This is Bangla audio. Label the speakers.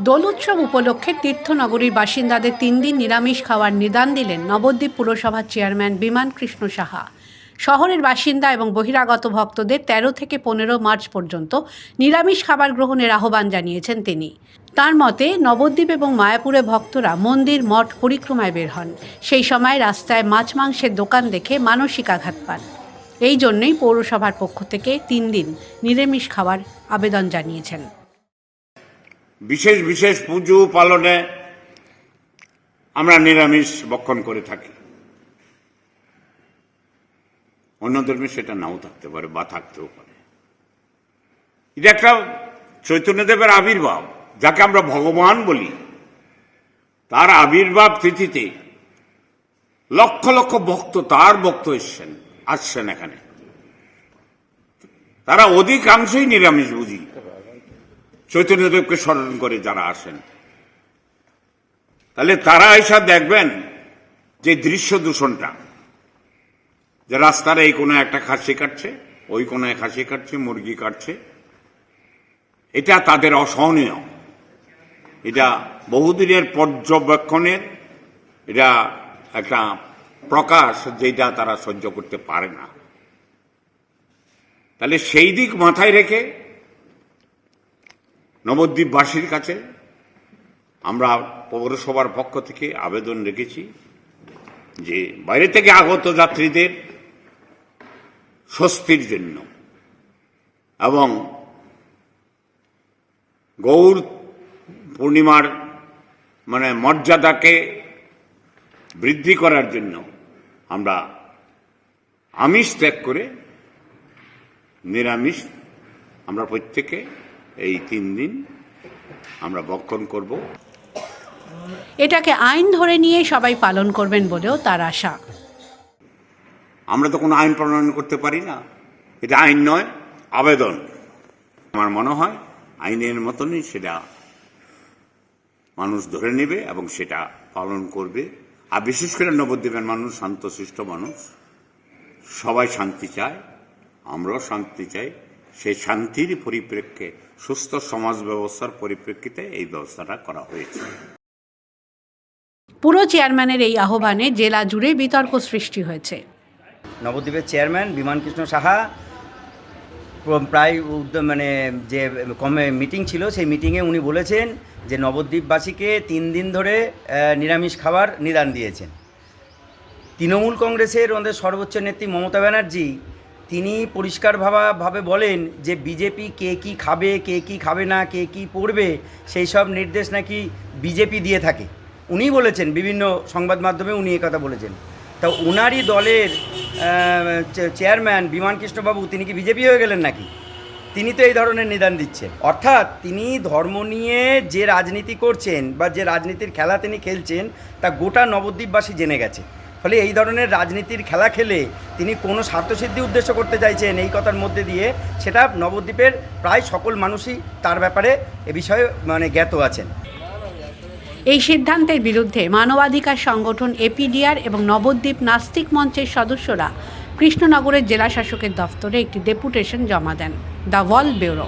Speaker 1: দোল উৎসব উপলক্ষে তীর্থনগরীর বাসিন্দাদের তিন দিন নিরামিষ খাওয়ার নিদান দিলেন নবদ্বীপ পুরসভার চেয়ারম্যান বিমান কৃষ্ণ সাহা। শহরের বাসিন্দা এবং বহিরাগত ভক্তদের তেরো থেকে পনেরো মার্চ পর্যন্ত নিরামিষ খাবার গ্রহণের আহ্বান জানিয়েছেন তিনি। তার মতে, নবদ্বীপ এবং মায়াপুরে ভক্তরা মন্দির, মঠ পরিক্রমায় বের হন। সেই সময় রাস্তায় মাছ মাংসের দোকান দেখে মানসিক আঘাত পান। এই জন্যই পৌরসভার পক্ষ থেকে তিন দিন নিরামিষ খাওয়ার আবেদন জানিয়েছেন।
Speaker 2: বিশেষ বিশেষ পুজো পালনে আমরা নিরামিষ বক্ষণ করে থাকি। অন্য ধর্মে সেটা নাও থাকতে পারে বা থাকতেও পারে। এটা একটা চৈতন্যদেবের আবির্ভাব, যাকে আমরা ভগবান বলি। তার আবির্ভাব তিথিতে লক্ষ লক্ষ ভক্ত তার ভক্ত এসছেন, আসছেন এখানে। তারা অধিকাংশই নিরামিষ বুঝি চৈতন্যদেবকে স্মরণ করে যারা আসেন। তাহলে তারা এসা দেখবেন যে দৃশ্য দূষণটা। যে রাস্তার এই কোনো একটা খাসি কাটছে, ওই কোনায় খাসি কাটছে, মুরগি কাটছে। এটা তাদের অসহনীয়। এটা বহুদিনের পর্যবেক্ষণের এটা একটা প্রকাশ যেটা তারা সহ্য করতে পারে না। তাহলে সেই দিক মাথায় রেখে নবদ্বীপবাসীর কাছে আমরা পৌরসভার পক্ষ থেকে আবেদন রেখেছি যে বাইরে থেকে আগত যাত্রীদের স্বস্তির জন্য এবং গৌর পূর্ণিমার মানে মর্যাদাকে বৃদ্ধি করার জন্য আমরা আমিষ ত্যাগ করে নিরামিষ আমরা প্রত্যেকে এই তিন দিন আমরা বক্ষণ করব।
Speaker 1: এটাকে আইন ধরে নিয়ে সবাই পালন করবেন বলেও তার আশা।
Speaker 2: আমরা তো কোনো আইন প্রণয়ন করতে পারি না। এটা আইন নয় আবেদন। আমার মনে হয় আইনের মতনই সেটা মানুষ ধরে নেবে এবং সেটা পালন করবে। আর বিশেষ করে নবদ্বীপের মানুষ শান্তশিষ্ট মানুষ সবাই শান্তি চায় আমরাও শান্তি চাই। সেই শান্তির পরিপ্রেক্ষে সুস্থ সমাজ ব্যবস্থার পরিপ্রেক্ষিতে এই ব্যবস্থাটা করা হয়েছে।
Speaker 1: পুরো চেয়ারম্যানের এই আহ্বানে জেলা জুড়ে বিতর্ক সৃষ্টি হয়েছে।
Speaker 3: নবদ্বীপের চেয়ারম্যান বিমান কৃষ্ণ সাহা প্রায় উদ্য- মানে যে কমে মিটিং ছিল সেই মিটিংয়ে উনি বলেছেন যে নবদ্বীপবাসীকে তিন দিন ধরে নিরামিষ খাবার নিদান দিয়েছেন। তৃণমূল কংগ্রেসের আমাদের সর্বোচ্চ নেত্রী মমতা ব্যানার্জি তিনি পরিষ্কার ভাবা- বলেন যে বিজেপি কে কি খাবে, কে কি খাবে না, কে কি পড়বে, সেই সব নির্দেশ নাকি বিজেপি দিয়ে থাকে। উনি বলেছেন, বিভিন্ন সংবাদ মাধ্যমে উনি কথা বলেছেন। তা উনারই দলের চেয়ারম্যান বিমান কৃষ্ণবাবু তিনি কি বিজেপি হয়ে গেলেন নাকি? তিনি তো এই ধরনের নিদান দিচ্ছেন। অর্থাৎ তিনি ধর্ম নিয়ে যে রাজনীতি করছেন বা যে রাজনীতির খেলা তিনি খেলছেন, তা গোটা নবদ্বীপবাসী জেনে গেছে। ফলে এই ধরনের রাজনীতির খেলা খেলে তিনি কোনো স্বার্থসিদ্ধি উদ্দেশ্য করতে চাইছেন এই কথার মধ্যে দিয়ে সেটা নবদ্বীপের প্রায় সকল মানুষই তার ব্যাপারে এ বিষয়ে মানে জ্ঞাত আছেন।
Speaker 1: এই সিদ্ধান্তের বিরুদ্ধে মানবাধিকার সংগঠন এপিডিআর এবং নবদ্বীপ নাস্তিক মঞ্চের সদস্যরা কৃষ্ণনগরের জেলা শাসকের দফতরে একটি ডেপুটেশন জমা দেন। The wall bureau.